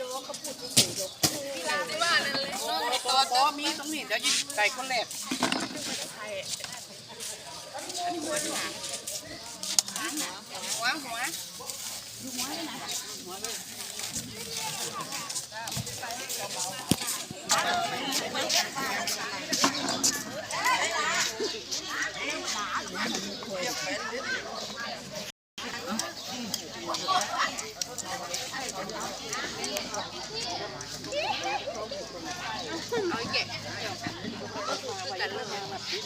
ต่อต่อมีตรงนี้เดี๋ยวยิงใส่คนแรกหัวหัว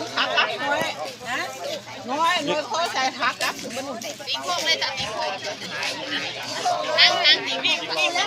นขากักน้อยนะน้อยน้อยเขาใส่ขากักบนตีโค้งเลยจ้ะตีโค้งนั่งนั่งตีวิ่งวิ่งนั่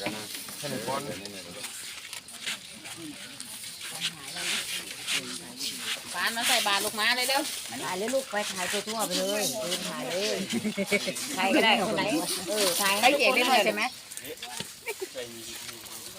แล้วนะให้หนึ่งก้อนนี่นี่ฟานมาใส่บาตรลูกมาเลยเร็วถ่ายเลยลูกไปถ่ายไปทั่วไปเลยเดินถ่ายเลยใครก็ได้คนไหนเออถ่ายให้เกียรติได้หน่อยใช่ไหม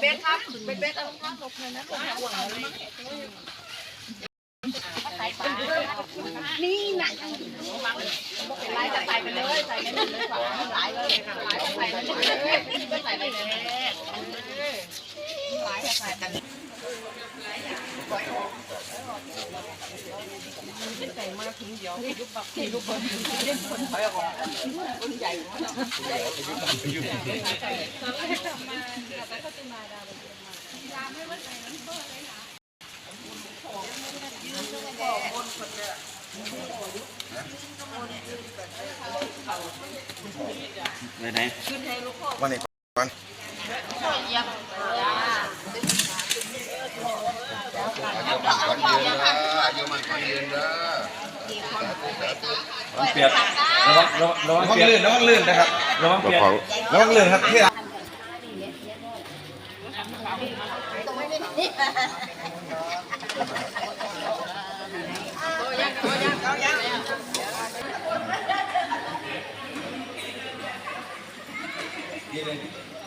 เบ็ดครับเบ็ดเบ็ดเอาครับนี่นะเป็นไรจะใส่ไปเลยใส่ไปเลยฝาหลายเลยใส่ไปเลยใส่ไปเลยหลายใส่กัน ไหนไหนวันนี้ก่อน อายุมันขวัญยืนเด้ออายุมันขวัญยืนเด้อเปียกระวังระวังระวังระวังเปียกลื่นระวังลื่นนะครับระวังเปียกระวังลื่นครับที่เ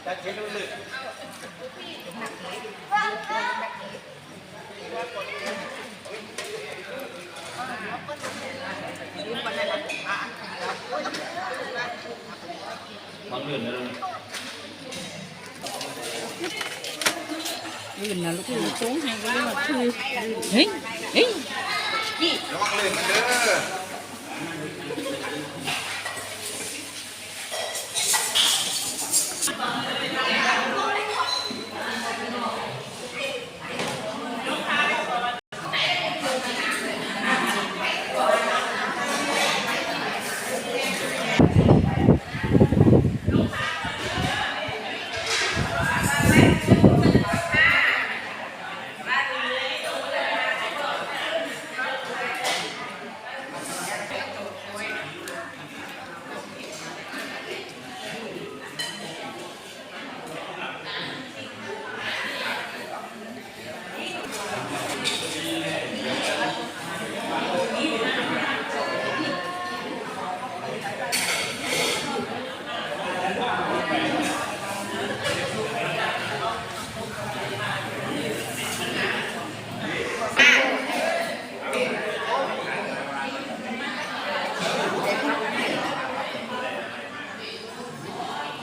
บางเรื่องน มันลื่นนะลื่นนะลูกที่นโงให้ก็เรียกว่คือเฮ้ยเฮ้ยระวังเลื่นนะเด้อ